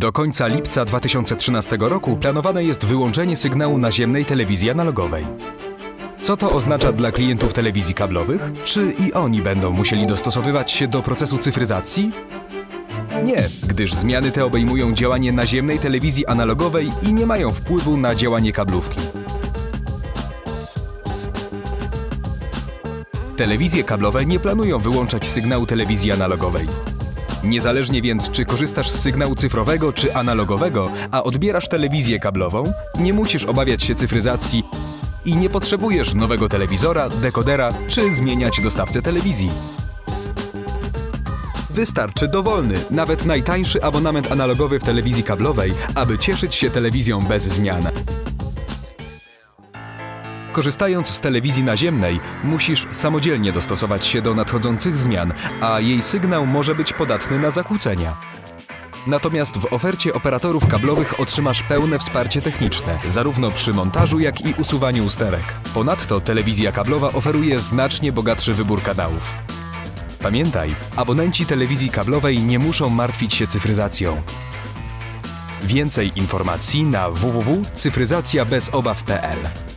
Do końca lipca 2013 roku planowane jest wyłączenie sygnału naziemnej telewizji analogowej. Co to oznacza dla klientów telewizji kablowych? Czy i oni będą musieli dostosowywać się do procesu cyfryzacji? Nie, gdyż zmiany te obejmują działanie naziemnej telewizji analogowej i nie mają wpływu na działanie kablówki. Telewizje kablowe nie planują wyłączać sygnału telewizji analogowej. Niezależnie więc, czy korzystasz z sygnału cyfrowego czy analogowego, a odbierasz telewizję kablową, nie musisz obawiać się cyfryzacji i nie potrzebujesz nowego telewizora, dekodera czy zmieniać dostawcę telewizji. Wystarczy dowolny, nawet najtańszy abonament analogowy w telewizji kablowej, aby cieszyć się telewizją bez zmian. Korzystając z telewizji naziemnej, musisz samodzielnie dostosować się do nadchodzących zmian, a jej sygnał może być podatny na zakłócenia. Natomiast w ofercie operatorów kablowych otrzymasz pełne wsparcie techniczne, zarówno przy montażu, jak i usuwaniu usterek. Ponadto telewizja kablowa oferuje znacznie bogatszy wybór kanałów. Pamiętaj, abonenci telewizji kablowej nie muszą martwić się cyfryzacją. Więcej informacji na www.cyfryzacjabezobaw.pl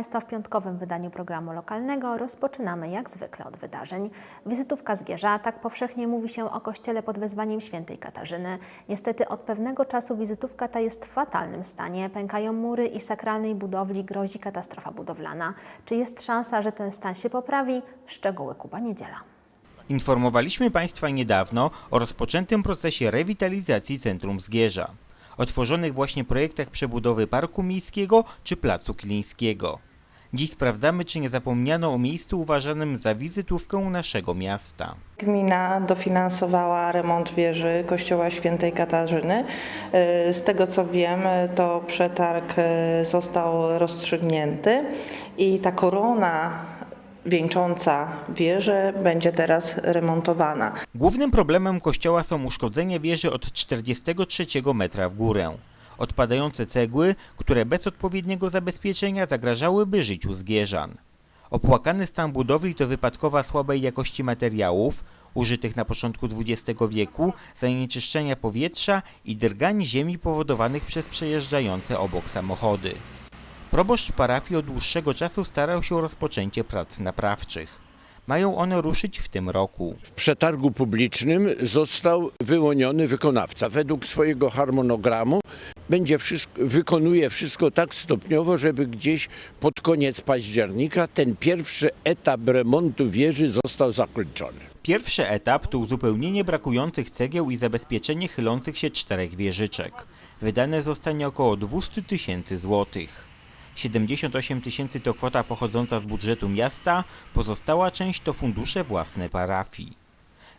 Państwa w piątkowym wydaniu programu lokalnego. Rozpoczynamy jak zwykle od wydarzeń. Wizytówka Zgierza, tak powszechnie mówi się o kościele pod wezwaniem świętej Katarzyny. Niestety od pewnego czasu wizytówka ta jest w fatalnym stanie. Pękają mury i sakralnej budowli grozi katastrofa budowlana. Czy jest szansa, że ten stan się poprawi? Szczegóły Kuba Niedziela. Informowaliśmy Państwa niedawno o rozpoczętym procesie rewitalizacji centrum Zgierza. O tworzonych właśnie projektach przebudowy Parku Miejskiego czy Placu Kilińskiego. Dziś sprawdzamy, czy nie zapomniano o miejscu uważanym za wizytówkę naszego miasta. Gmina dofinansowała remont wieży Kościoła Świętej Katarzyny. Y, Z tego co wiem, to przetarg y, został rozstrzygnięty i ta korona wieńcząca wieżę będzie teraz remontowana. Głównym problemem kościoła są uszkodzenia wieży od 43 metra w górę. Odpadające cegły, które bez odpowiedniego zabezpieczenia zagrażałyby życiu Zgierzan. Opłakany stan budowli to wypadkowa słabej jakości materiałów, użytych na początku XX wieku, zanieczyszczenia powietrza i drgań ziemi powodowanych przez przejeżdżające obok samochody. Proboszcz parafii od dłuższego czasu starał się o rozpoczęcie prac naprawczych. Mają one ruszyć w tym roku. W przetargu publicznym został wyłoniony wykonawca. Według swojego harmonogramu będzie wszystko, wykonuje wszystko tak stopniowo, żeby gdzieś pod koniec października ten pierwszy etap remontu wieży został zakończony. Pierwszy etap to uzupełnienie brakujących cegieł i zabezpieczenie chylących się czterech wieżyczek. Wydane zostanie około 200 tysięcy złotych. 78 tysięcy to kwota pochodząca z budżetu miasta, pozostała część to fundusze własne parafii.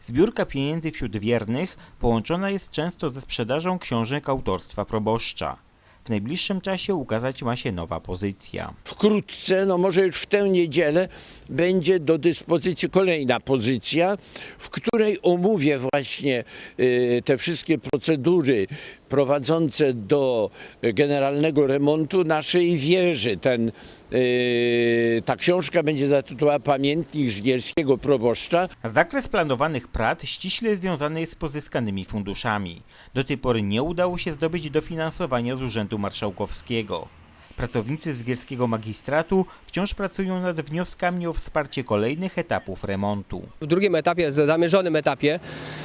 Zbiórka pieniędzy wśród wiernych połączona jest często ze sprzedażą książek autorstwa proboszcza. W najbliższym czasie ukazać ma się nowa pozycja. Wkrótce, no może już w tę niedzielę, będzie do dyspozycji kolejna pozycja, w której omówię właśnie y, te wszystkie procedury prowadzące do generalnego remontu naszej wieży. Ten, ta książka będzie zatytułowana Pamiętnik Zgierskiego Proboszcza. Zakres planowanych prac ściśle związany jest z pozyskanymi funduszami. Do tej pory nie udało się zdobyć dofinansowania z Urzędu Marszałkowskiego. Pracownicy z Gierskiego Magistratu wciąż pracują nad wnioskami o wsparcie kolejnych etapów remontu. W drugim etapie, zamierzonym etapie,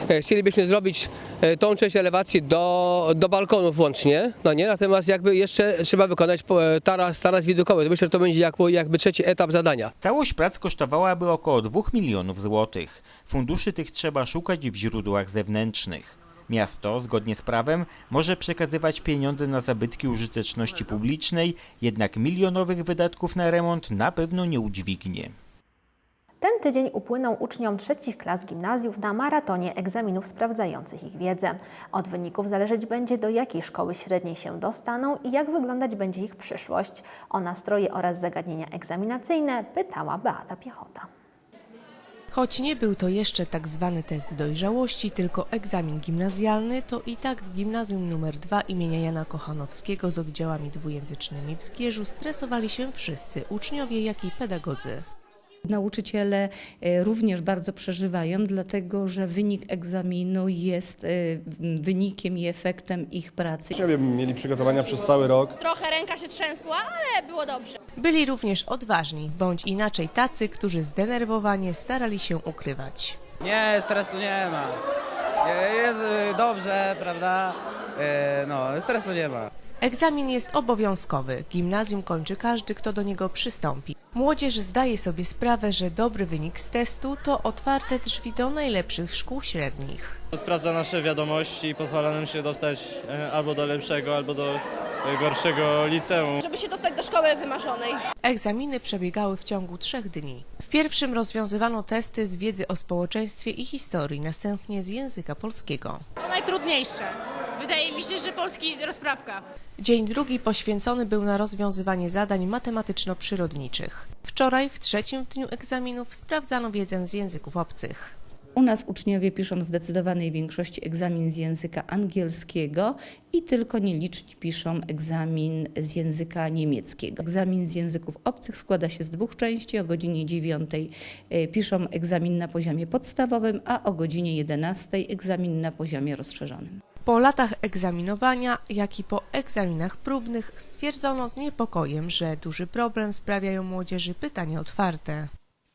e, chcielibyśmy zrobić e, tą część elewacji do, do balkonów włącznie, no nie, natomiast jakby jeszcze trzeba wykonać e, taras, taras widokowy. Myślę, że to będzie jakby, jakby trzeci etap zadania. Całość prac kosztowałaby około 2 milionów złotych. Funduszy tych trzeba szukać w źródłach zewnętrznych. Miasto, zgodnie z prawem, może przekazywać pieniądze na zabytki użyteczności publicznej, jednak milionowych wydatków na remont na pewno nie udźwignie. Ten tydzień upłynął uczniom trzecich klas gimnazjów na maratonie egzaminów sprawdzających ich wiedzę. Od wyników zależeć będzie, do jakiej szkoły średniej się dostaną i jak wyglądać będzie ich przyszłość. O nastroje oraz zagadnienia egzaminacyjne pytała Beata Piechota. Choć nie był to jeszcze tak zwany test dojrzałości, tylko egzamin gimnazjalny, to i tak w gimnazjum nr 2 imienia Jana Kochanowskiego z oddziałami dwujęzycznymi w Zgierzu stresowali się wszyscy uczniowie, jak i pedagodzy. Nauczyciele e, również bardzo przeżywają, dlatego że wynik egzaminu jest e, wynikiem i efektem ich pracy. Uczniowie mieli przygotowania przez cały rok. Trochę ręka się trzęsła, ale było dobrze. Byli również odważni, bądź inaczej tacy, którzy zdenerwowanie starali się ukrywać. Nie, stresu nie ma. Je- Jest y, dobrze, prawda? E, No, stresu nie ma. Egzamin jest obowiązkowy. Gimnazjum kończy każdy, kto do niego przystąpi. Młodzież zdaje sobie sprawę, że dobry wynik z testu to otwarte drzwi do najlepszych szkół średnich. Sprawdza nasze wiadomości i pozwala nam się dostać e, albo do lepszego, albo do e, gorszego liceum. Żeby się dostać do szkoły wymarzonej. Egzaminy przebiegały w ciągu trzech dni. W pierwszym rozwiązywano testy z wiedzy o społeczeństwie i historii, następnie z języka polskiego. To najtrudniejsze. Wydaje mi się, że polski rozprawka. Dzień drugi poświęcony był na rozwiązywanie zadań matematyczno-przyrodniczych. Wczoraj, w trzecim dniu egzaminów, sprawdzano wiedzę z języków obcych. U nas uczniowie piszą w zdecydowanej większości egzamin z języka angielskiego i tylko nieliczni piszą egzamin z języka niemieckiego. Egzamin z języków obcych składa się z dwóch części. O godzinie 9 e, piszą egzamin na poziomie podstawowym, a o godzinie 11 egzamin na poziomie rozszerzonym. Po latach egzaminowania, jak i po egzaminach próbnych stwierdzono z niepokojem, że duży problem sprawiają młodzieży pytania otwarte.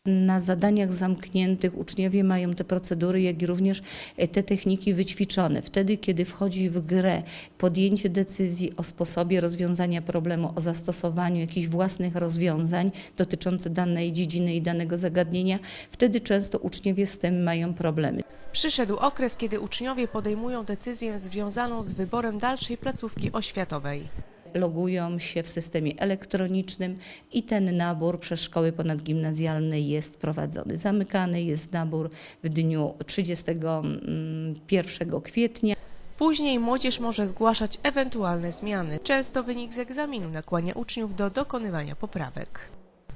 Na zadaniach zamkniętych uczniowie mają te procedury, jak i również e, te techniki wyćwiczone. Wtedy, kiedy wchodzi w grę podjęcie decyzji o sposobie rozwiązania problemu, o zastosowaniu jakichś własnych rozwiązań dotyczących danej dziedziny i danego zagadnienia, wtedy często uczniowie z tym mają problemy. Przyszedł okres, kiedy uczniowie podejmują decyzję związaną z wyborem dalszej placówki oświatowej. Logują się w systemie elektronicznym i ten nabór przez szkoły ponadgimnazjalne jest prowadzony. Zamykany jest nabór w dniu 31 kwietnia. Później młodzież może zgłaszać ewentualne zmiany. Często wynik z egzaminu nakłania uczniów do dokonywania poprawek.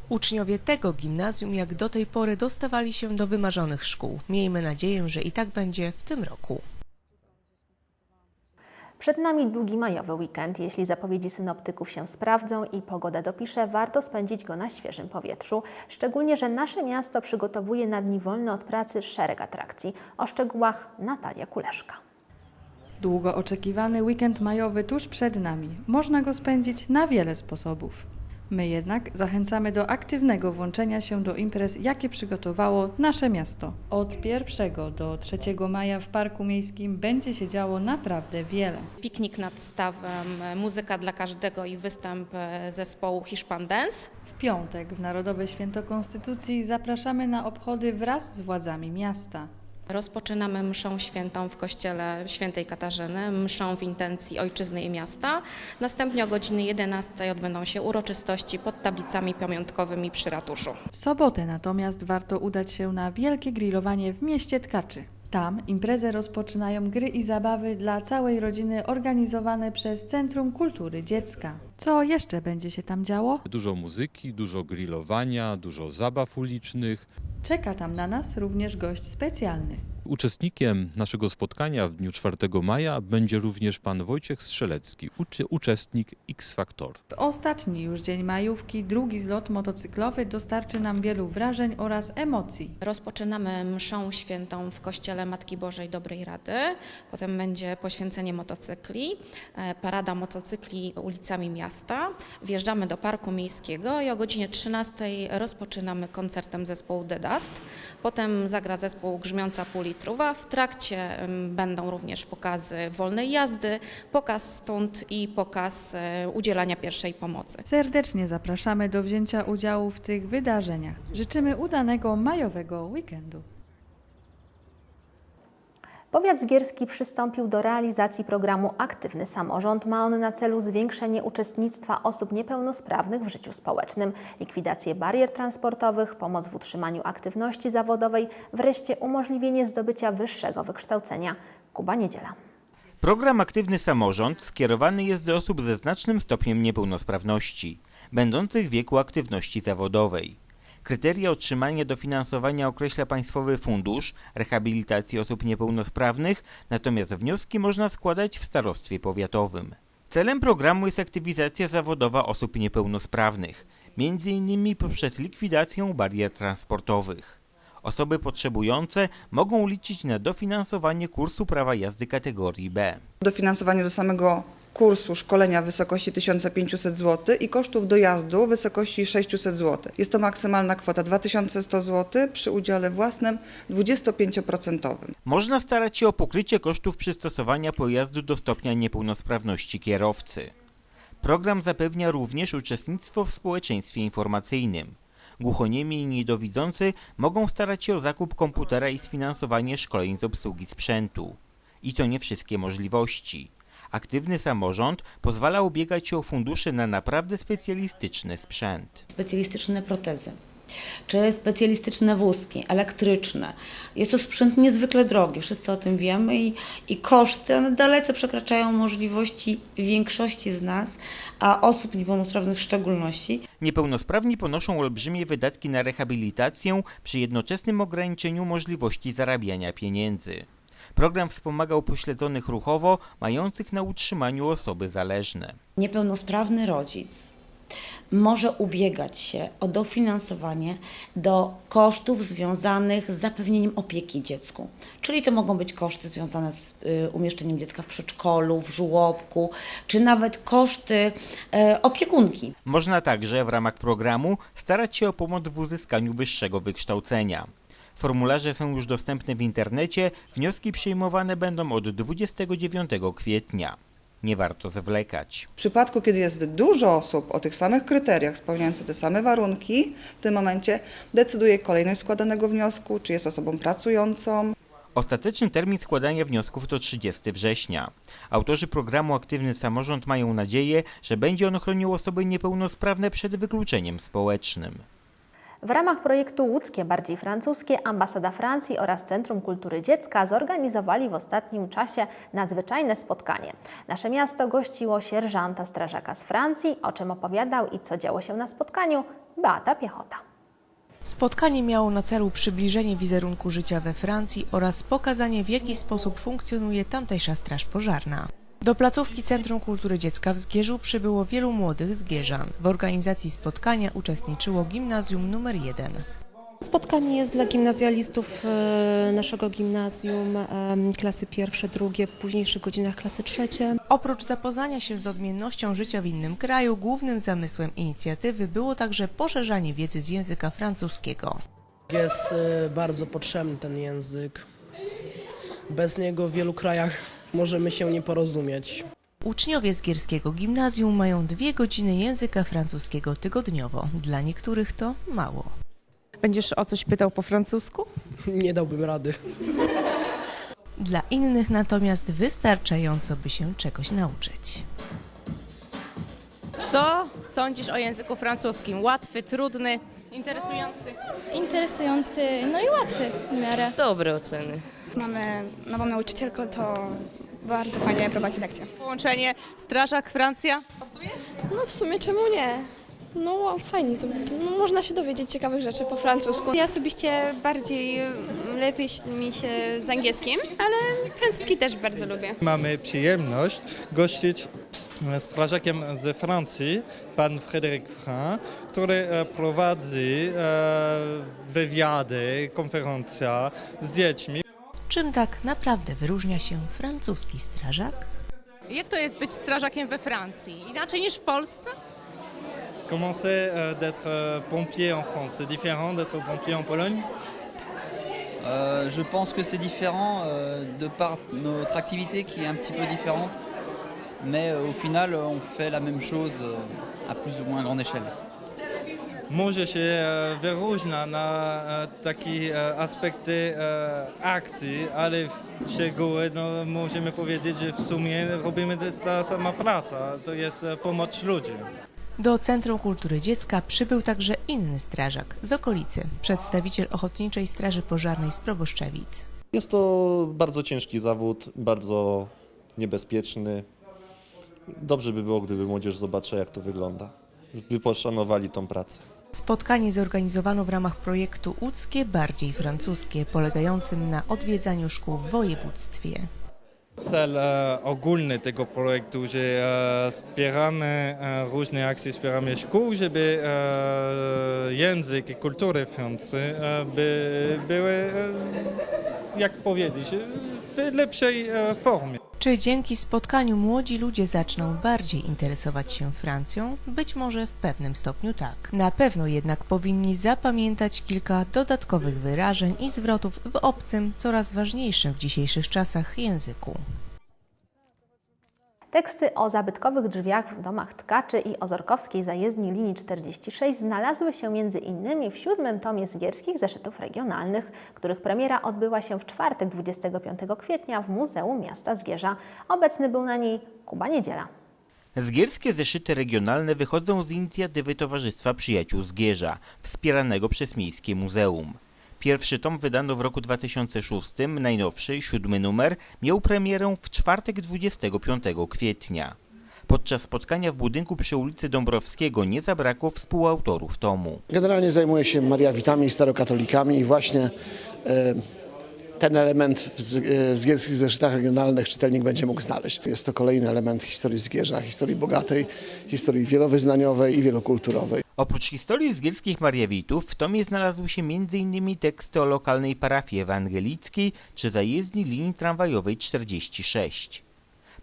Uczniowie tego gimnazjum jak do tej pory dostawali się do wymarzonych szkół. Miejmy nadzieję, że i tak będzie w tym roku. Przed nami długi majowy weekend. Jeśli zapowiedzi synoptyków się sprawdzą i pogoda dopisze, warto spędzić go na świeżym powietrzu. Szczególnie, że nasze miasto przygotowuje na dni wolne od pracy szereg atrakcji. O szczegółach Natalia Kuleszka. Długo oczekiwany weekend majowy tuż przed nami. Można go spędzić na wiele sposobów. My jednak zachęcamy do aktywnego włączenia się do imprez, jakie przygotowało nasze miasto. Od 1 do 3 maja w Parku Miejskim będzie się działo naprawdę wiele. Piknik nad stawem, muzyka dla każdego i występ e, zespołu Hiszpan Dance. W piątek w Narodowe Święto Konstytucji zapraszamy na obchody wraz z władzami miasta. Rozpoczynamy mszą świętą w kościele świętej Katarzyny, mszą w intencji ojczyzny i miasta. Następnie o godzinie 11 odbędą się uroczystości pod tablicami pamiątkowymi przy ratuszu. W sobotę natomiast warto udać się na wielkie grillowanie w mieście Tkaczy. Tam imprezę rozpoczynają gry i zabawy dla całej rodziny organizowane przez Centrum Kultury Dziecka. Co jeszcze będzie się tam działo? Dużo muzyki, dużo grillowania, dużo zabaw ulicznych. Czeka tam na nas również gość specjalny. Uczestnikiem naszego spotkania w dniu 4 maja będzie również pan Wojciech Strzelecki, uczy- uczestnik X Factor. W ostatni już dzień majówki drugi zlot motocyklowy dostarczy nam wielu wrażeń oraz emocji. Rozpoczynamy mszą świętą w kościele Matki Bożej Dobrej Rady. Potem będzie poświęcenie motocykli, e, parada motocykli ulicami miasta. Wjeżdżamy do Parku Miejskiego i o godzinie 13 rozpoczynamy koncertem zespołu The Dust. Potem zagra zespół Grzmiąca Pół Litruwa. W trakcie będą również pokazy wolnej jazdy, pokaz stąd i pokaz e, udzielania pierwszej pomocy. Serdecznie zapraszamy do wzięcia udziału w tych wydarzeniach. Życzymy udanego majowego weekendu. Powiat zgierski przystąpił do realizacji programu Aktywny Samorząd. Ma on na celu zwiększenie uczestnictwa osób niepełnosprawnych w życiu społecznym, likwidację barier transportowych, pomoc w utrzymaniu aktywności zawodowej, wreszcie umożliwienie zdobycia wyższego wykształcenia. Kuba Niedziela. Program Aktywny Samorząd skierowany jest do osób ze znacznym stopniem niepełnosprawności, będących w wieku aktywności zawodowej. Kryteria otrzymania dofinansowania określa Państwowy Fundusz Rehabilitacji Osób Niepełnosprawnych, natomiast wnioski można składać w starostwie powiatowym. Celem programu jest aktywizacja zawodowa osób niepełnosprawnych, innymi poprzez likwidację barier transportowych. Osoby potrzebujące mogą liczyć na dofinansowanie kursu prawa jazdy kategorii B. Dofinansowanie do samego kursu szkolenia w wysokości 1500 zł i kosztów dojazdu w wysokości 600 zł. Jest to maksymalna kwota 2100 zł przy udziale własnym 25%. Można starać się o pokrycie kosztów przystosowania pojazdu do stopnia niepełnosprawności kierowcy. Program zapewnia również uczestnictwo w społeczeństwie informacyjnym. Głuchoniemi i niedowidzący mogą starać się o zakup komputera i sfinansowanie szkoleń z obsługi sprzętu. I to nie wszystkie możliwości. Aktywny samorząd pozwala ubiegać się o fundusze na naprawdę specjalistyczny sprzęt. specjalistyczne protezy, czy specjalistyczne wózki elektryczne. Jest to sprzęt niezwykle drogi, wszyscy o tym wiemy i, i koszty one dalece przekraczają możliwości większości z nas, a osób niepełnosprawnych w szczególności. Niepełnosprawni ponoszą olbrzymie wydatki na rehabilitację przy jednoczesnym ograniczeniu możliwości zarabiania pieniędzy. Program wspomaga upośledzonych ruchowo, mających na utrzymaniu osoby zależne. Niepełnosprawny rodzic może ubiegać się o dofinansowanie do kosztów związanych z zapewnieniem opieki dziecku. Czyli to mogą być koszty związane z y, umieszczeniem dziecka w przedszkolu, w żłobku, czy nawet koszty y, opiekunki. Można także w ramach programu starać się o pomoc w uzyskaniu wyższego wykształcenia. Formularze są już dostępne w internecie, wnioski przyjmowane będą od 29 kwietnia. Nie warto zwlekać. W przypadku, kiedy jest dużo osób o tych samych kryteriach, spełniających te same warunki, w tym momencie decyduje kolejność składanego wniosku, czy jest osobą pracującą, Ostateczny termin składania wniosków to 30 września. Autorzy programu Aktywny Samorząd mają nadzieję, że będzie on chronił osoby niepełnosprawne przed wykluczeniem społecznym. W ramach projektu Łódzkie Bardziej Francuskie Ambasada Francji oraz Centrum Kultury Dziecka zorganizowali w ostatnim czasie nadzwyczajne spotkanie. Nasze miasto gościło sierżanta strażaka z Francji, o czym opowiadał i co działo się na spotkaniu Beata Piechota. Spotkanie miało na celu przybliżenie wizerunku życia we Francji oraz pokazanie w jaki sposób funkcjonuje tamtejsza straż pożarna. Do placówki Centrum Kultury Dziecka w Zgierzu przybyło wielu młodych zgierzan. W organizacji spotkania uczestniczyło gimnazjum numer 1. Spotkanie jest dla gimnazjalistów e, naszego gimnazjum, e, klasy pierwsze, drugie, w późniejszych godzinach klasy trzecie. Oprócz zapoznania się z odmiennością życia w innym kraju, głównym zamysłem inicjatywy było także poszerzanie wiedzy z języka francuskiego. Jest e, bardzo potrzebny ten język. Bez niego w wielu krajach możemy się nie porozumieć. Uczniowie z Gierskiego Gimnazjum mają dwie godziny języka francuskiego tygodniowo. Dla niektórych to mało. Będziesz o coś pytał po francusku? Nie dałbym rady. Dla innych natomiast wystarczająco, by się czegoś nauczyć. Co sądzisz o języku francuskim? Łatwy, trudny, interesujący? Interesujący, no i łatwy w miarę. Dobre oceny. Mamy nową nauczycielkę, to bardzo fajnie prowadzi lekcje. Połączenie strażak Francja? No w sumie czemu nie? No fajnie, to no, można się dowiedzieć ciekawych rzeczy po francusku. Ja osobiście bardziej mm, lepiej mi się z angielskim, ale francuski też bardzo lubię. Mamy przyjemność gościć strażakiem ze Francji, pan Frédéric Frin, który e, prowadzi e, wywiady, konferencja z dziećmi. Czym tak naprawdę wyróżnia się francuski strażak? Jak to jest być strażakiem we Francji? Inaczej niż w Polsce? Comment c'est euh, d'être euh, pompier en France? C'est différent d'être pompier en Pologne? Euh, je pense que c'est différent euh, de par notre activité qui est un petit peu différente, mais euh, au final on fait la même chose euh, à plus ou moins grande échelle. Może się e, wyróżnia na e, takie aspekty e, akcji, ale w szczegóły no, możemy powiedzieć, że w sumie robimy ta sama praca, to jest pomoc ludziom. Do Centrum Kultury Dziecka przybył także inny strażak z okolicy, przedstawiciel Ochotniczej Straży Pożarnej z Proboszczewic. Jest to bardzo ciężki zawód, bardzo niebezpieczny. Dobrze by było, gdyby młodzież zobaczyła, jak to wygląda. By poszanowali tą pracę. Spotkanie zorganizowano w ramach projektu Łódzkie Bardziej Francuskie, polegającym na odwiedzaniu szkół w województwie. Cel e, ogólny tego projektu, że e, wspieramy e, różne akcje, wspieramy szkół, żeby e, język i kultury Francji e, by, były, e, jak powiedzieć, w lepszej e, formie. Czy dzięki spotkaniu młodzi ludzie zaczną bardziej interesować się Francją? Być może w pewnym stopniu tak. Na pewno jednak powinni zapamiętać kilka dodatkowych wyrażeń i zwrotów w obcym, coraz ważniejszym w dzisiejszych czasach języku. Teksty o zabytkowych drzwiach w domach tkaczy i ozorkowskiej zajezdni linii 46 znalazły się innymi w siódmym tomie zgierskich zeszytów regionalnych, których premiera odbyła się w czwartek 25 kwietnia w Muzeum Miasta Zgierza. Obecny był na niej Kuba Niedziela. Zgierskie zeszyty regionalne wychodzą z inicjatywy Towarzystwa Przyjaciół Zgierza, wspieranego przez Miejskie Muzeum. Pierwszy tom wydano w roku 2006, najnowszy, siódmy numer, miał premierę w czwartek 25 kwietnia. Podczas spotkania w budynku przy ulicy Dąbrowskiego nie zabrakło współautorów tomu. Generalnie zajmuję się Mariawitami i starokatolikami i właśnie e, ten element e, w zgierskich zeszytach regionalnych czytelnik będzie mógł znaleźć. Jest to kolejny element historii Zgierza, historii bogatej, historii wielowyznaniowej i wielokulturowej. Oprócz historii zgierskich Mariawitów w tomie znalazły się m.in. teksty o lokalnej parafii ewangelickiej czy zajezdni linii tramwajowej 46.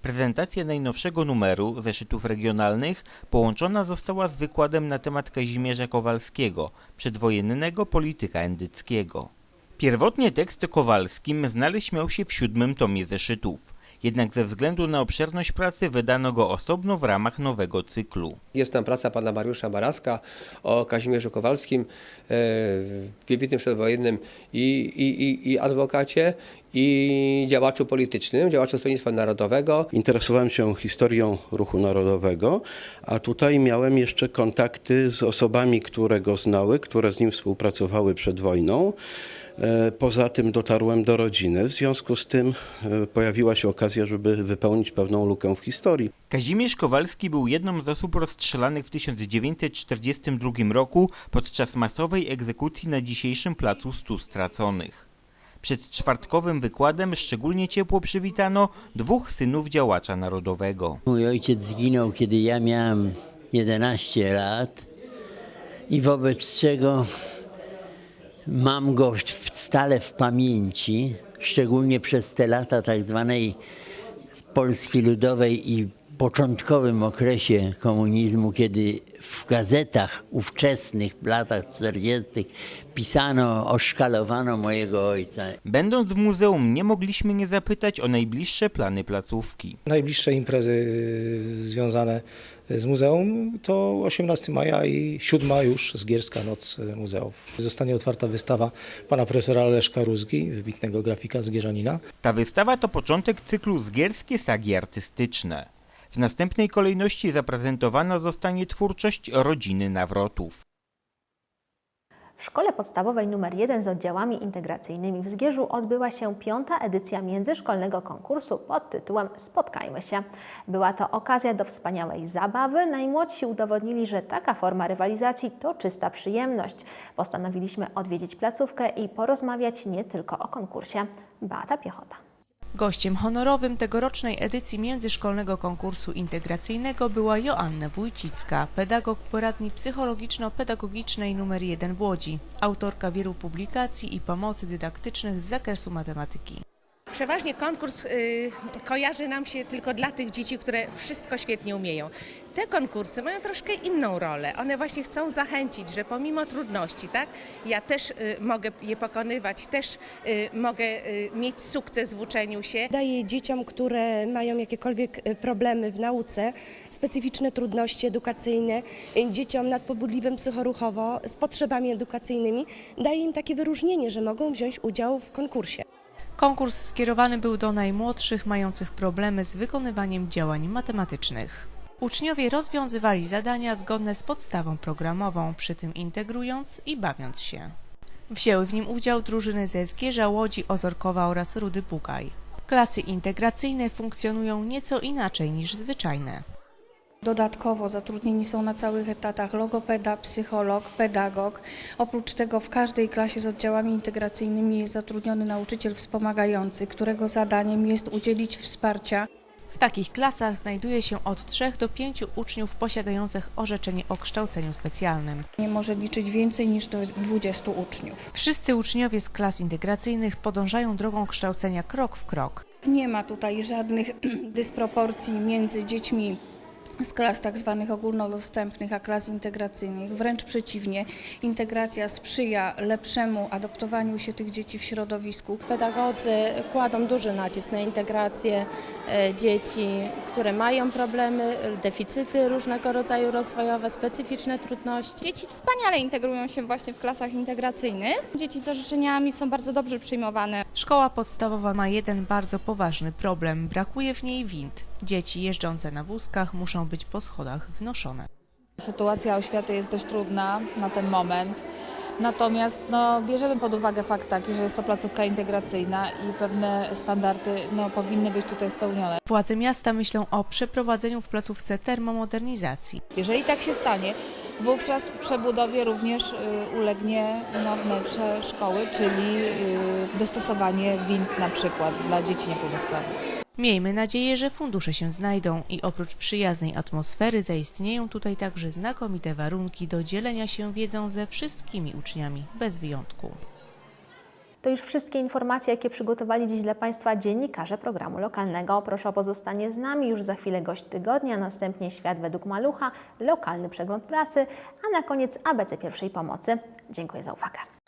Prezentacja najnowszego numeru zeszytów regionalnych połączona została z wykładem na temat Kazimierza Kowalskiego, przedwojennego polityka endyckiego. Pierwotnie tekst o Kowalskim znaleźć miał się w siódmym tomie zeszytów, jednak ze względu na obszerność pracy wydano go osobno w ramach nowego cyklu. Jest tam praca pana Mariusza Baraska o Kazimierzu Kowalskim, e, wybitnym przedwojennym i, i, i, i adwokacie, i działaczu politycznym, działaczu Stronnictwa Narodowego. Interesowałem się historią ruchu narodowego, a tutaj miałem jeszcze kontakty z osobami, które go znały, które z nim współpracowały przed wojną. E, Poza tym dotarłem do rodziny, w związku z tym e, pojawiła się okazja, żeby wypełnić pewną lukę w historii. Kazimierz Kowalski był jedną z osób rozstrzelanych w 1942 roku podczas masowej egzekucji na dzisiejszym placu Stu Straconych. Przed czwartkowym wykładem szczególnie ciepło przywitano dwóch synów działacza narodowego. Mój ojciec zginął, kiedy ja miałem 11 lat i wobec czego mam go stale w pamięci, szczególnie przez te lata tak zwanej Polski Ludowej i początkowym okresie komunizmu, kiedy w gazetach ówczesnych, w latach 40. pisano, oszkalowano mojego ojca. Będąc w muzeum nie mogliśmy nie zapytać o najbliższe plany placówki. Najbliższe imprezy y, związane z muzeum to 18 maja i 7 już Zgierska Noc Muzeów. Zostanie otwarta wystawa pana profesora Leszka Rózgi, wybitnego grafika zgierzanina. Ta wystawa to początek cyklu Zgierskie Sagi Artystyczne. W następnej kolejności zaprezentowana zostanie twórczość rodziny Nawrotów. W szkole podstawowej nr 1 z oddziałami integracyjnymi w Zgierzu odbyła się piąta edycja międzyszkolnego konkursu pod tytułem Spotkajmy się. Była to okazja do wspaniałej zabawy. Najmłodsi udowodnili, że taka forma rywalizacji to czysta przyjemność. Postanowiliśmy odwiedzić placówkę i porozmawiać nie tylko o konkursie. Beata Piechota. Gościem honorowym tegorocznej edycji międzyszkolnego konkursu integracyjnego była Joanna Wójcicka, pedagog poradni psychologiczno-pedagogicznej nr 1 w Łodzi, autorka wielu publikacji i pomocy dydaktycznych z zakresu matematyki. Przeważnie konkurs y, kojarzy nam się tylko dla tych dzieci, które wszystko świetnie umieją. Te konkursy mają troszkę inną rolę. One właśnie chcą zachęcić, że pomimo trudności, tak, ja też y, mogę je pokonywać, też y, mogę y, mieć sukces w uczeniu się. Daje dzieciom, które mają jakiekolwiek e, problemy w nauce, specyficzne trudności edukacyjne, e, dzieciom nadpobudliwym psychoruchowo, z potrzebami edukacyjnymi, daje im takie wyróżnienie, że mogą wziąć udział w konkursie. Konkurs skierowany był do najmłodszych mających problemy z wykonywaniem działań matematycznych. Uczniowie rozwiązywali zadania zgodne z podstawą programową, przy tym integrując i bawiąc się. Wzięły w nim udział drużyny ze Zgierza, Łodzi, Ozorkowa oraz Rudy Bugaj. Klasy integracyjne funkcjonują nieco inaczej niż zwyczajne. Dodatkowo zatrudnieni są na całych etatach logopeda, psycholog, pedagog. Oprócz tego w każdej klasie z oddziałami integracyjnymi jest zatrudniony nauczyciel wspomagający, którego zadaniem jest udzielić wsparcia W takich klasach znajduje się od 3 do 5 uczniów posiadających orzeczenie o kształceniu specjalnym. Nie może liczyć więcej niż do 20 uczniów. Wszyscy uczniowie z klas integracyjnych podążają drogą kształcenia krok w krok. Nie ma tutaj żadnych dysproporcji między dziećmi z klas tak zwanych ogólnodostępnych, a klas integracyjnych. Wręcz przeciwnie, integracja sprzyja lepszemu adoptowaniu się tych dzieci w środowisku. Pedagodzy kładą duży nacisk na integrację e, dzieci, które mają problemy, deficyty różnego rodzaju rozwojowe, specyficzne trudności. Dzieci wspaniale integrują się właśnie w klasach integracyjnych. Dzieci z orzeczeniami są bardzo dobrze przyjmowane. Szkoła podstawowa ma jeden bardzo poważny problem. Brakuje w niej wind. Dzieci jeżdżące na wózkach muszą być po schodach wnoszone. Sytuacja oświaty jest dość trudna na ten moment. Natomiast no, bierzemy pod uwagę fakt taki, że jest to placówka integracyjna i pewne standardy no, powinny być tutaj spełnione. Władze miasta myślą o przeprowadzeniu w placówce termomodernizacji. Jeżeli tak się stanie, wówczas przebudowie również y, ulegnie no, wnętrze szkoły, czyli y, dostosowanie wind na przykład dla dzieci niepełnosprawnych. Miejmy nadzieję, że fundusze się znajdą i oprócz przyjaznej atmosfery zaistnieją tutaj także znakomite warunki do dzielenia się wiedzą ze wszystkimi uczniami, bez wyjątku. To już wszystkie informacje, jakie przygotowali dziś dla Państwa dziennikarze programu lokalnego. Proszę o pozostanie z nami. Już za chwilę gość tygodnia, następnie Świat według Malucha, lokalny przegląd prasy, a na koniec ABC pierwszej pomocy. Dziękuję za uwagę.